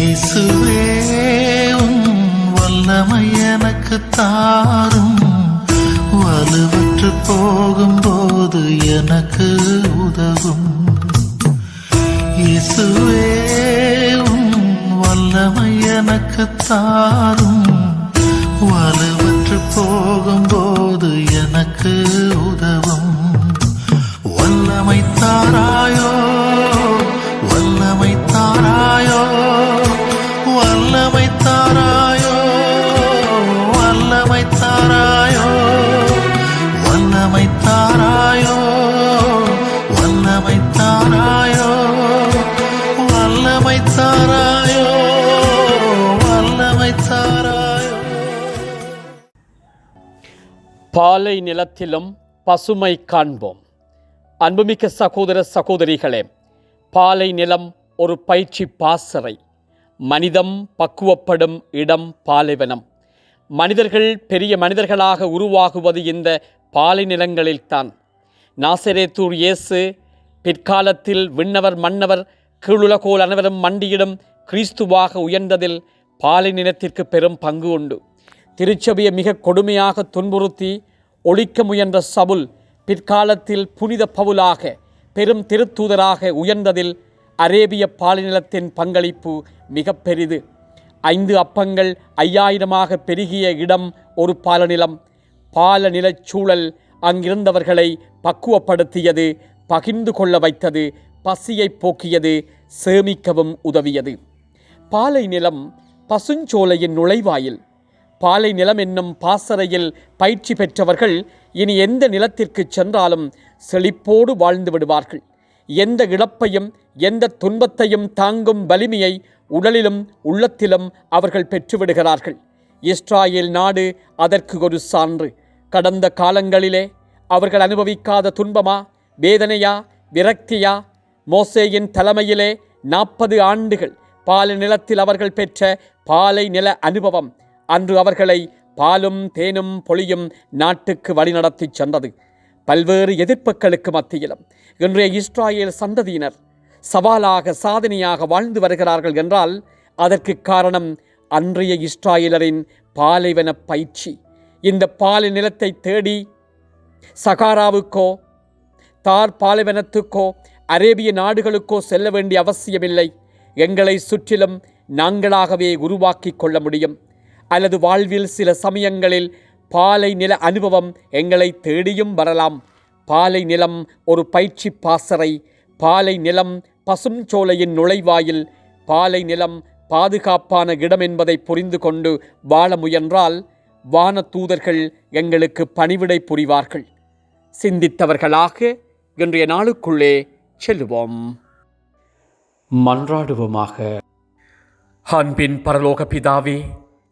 இயேசுவே உம் வல்லமை எனக்கு தாரும். வலுவற்று போகும்போது எனக்கு உதவும். இயேசுவே உம் வல்லமை எனக்கு தாரும். வலுவற்று போகும்போது எனக்கு உதவும். வல்லமை தாராயோ வல்லமை பாலை நிலத்திலும் பசுமை காண்போம். அன்புமிக்க சகோதர சகோதரிகளே பாலை நிலம் ஒரு பயிற்சி பாசறை. மனிதம் பக்குவப்படும் இடம் பாலைவனம். மனிதர்கள் பெரிய மனிதர்களாக உருவாகுவது இந்த பாலை நிலங்களில்தான். நாசரேத்தூர் இயேசு பிற்காலத்தில் விண்ணவர் மன்னவர் கீழுலகோல் அனைவரும் மண்டியிடும் கிறிஸ்துவாக உயர்ந்ததில் பாலை நிலத்திற்கு பெரும் பங்கு உண்டு. திருச்சபையை மிக கொடுமையாக துன்புறுத்தி ஒழிக்க முயன்ற சவுல் பிற்காலத்தில் புனித பவுலாக பெரும் திருத்தூதராக உயர்ந்ததில் அரேபிய பாலிநிலத்தின் பங்களிப்பு மிக பெரிது. ஐந்து அப்பங்கள் ஐயாயிரமாக பெருகிய இடம் ஒரு பாலநிலம். பாலநிலச் சூழல் அங்கிருந்தவர்களை பக்குவப்படுத்தியது பகிர்ந்து கொள்ள வைத்தது பசியை போக்கியது சேமிக்கவும் உதவியது. பாலை நிலம் பசுஞ்சோலையின் நுழைவாயில் பாலை நிலம் என்னும் பாசறையில் பயிற்சி பெற்றவர்கள் இனி எந்த நிலத்திற்கு சென்றாலும் செழிப்போடு வாழ்ந்து விடுவார்கள். எந்த இழப்பையும் எந்த துன்பத்தையும் தாங்கும் வலிமையை உடலிலும் உள்ளத்திலும் அவர்கள் பெற்றுவிடுகிறார்கள். இஸ்ராயேல் நாடு அதற்கு ஒரு சான்று. கடந்த காலங்களிலே அவர்கள் அனுபவிக்காத துன்பமா வேதனையா விரக்தியா? மோசேயின் தலைமையிலே நாற்பது ஆண்டுகள் பாலை நிலத்தில் அவர்கள் பெற்ற பாலை நில அனுபவம் அன்று அவர்களை பாலும் தேனும் பொழியும் நாட்டுக்கு வழிநடத்தி சென்றது. பல்வேறு எதிர்ப்புகளுக்கு மத்தியிலும் இன்றைய இஸ்ராயேல் சந்ததியினர் சவாலாக சாதனையாக வாழ்ந்து வருகிறார்கள் என்றால் அதற்கு காரணம் அன்றைய இஸ்ராயலரின் பாலைவன பயிற்சி. இந்த பாலை நிலத்தை தேடி சகாராவுக்கோ தார் பாலைவனத்துக்கோ அரேபிய நாடுகளுக்கோ செல்ல வேண்டிய அவசியமில்லை. எங்களை சுற்றிலும் நாங்களாகவே உருவாக்கி கொள்ள முடியும். அல்லது வாழ்வில் சில சமயங்களில் பாலை நில அனுபவம் எங்களை தேடியும் வரலாம். பாலை நிலம் ஒரு பயிற்சி பாசறை. பாலை நிலம் பசும் சோலையின் நுழைவாயில். பாலை நிலம் பாதுகாப்பான இடம் என்பதை புரிந்து கொண்டு வாழ முயன்றால் வான தூதர்கள் எங்களுக்கு பணிவிடை புரிவார்கள். சிந்தித்தவர்களாக இன்றைய நாளுக்குள்ளே செல்லுவோம். மன்றாடுவோமாக. அன்பின் பரலோக பிதாவே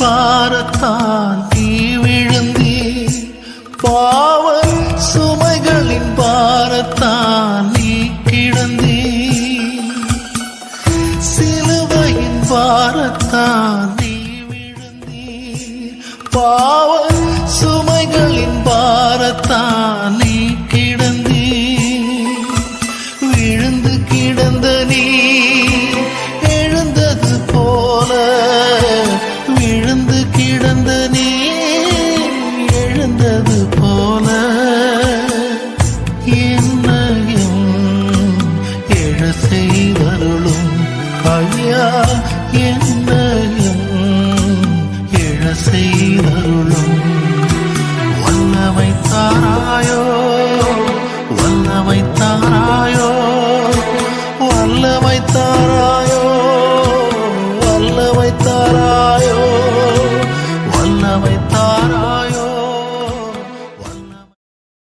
பாரத்தான் தீ விழுந்தீர் பாவ சுமைகளின் பாரத்தான் நீ கிடந்தீர் சிலுவையின் பாரத்தான் நீ விழுந்தீர் பாவ செய்தருளும் வல்லமை தாராயோ வல்லமை தாராயோ வல்லமை தாராயோ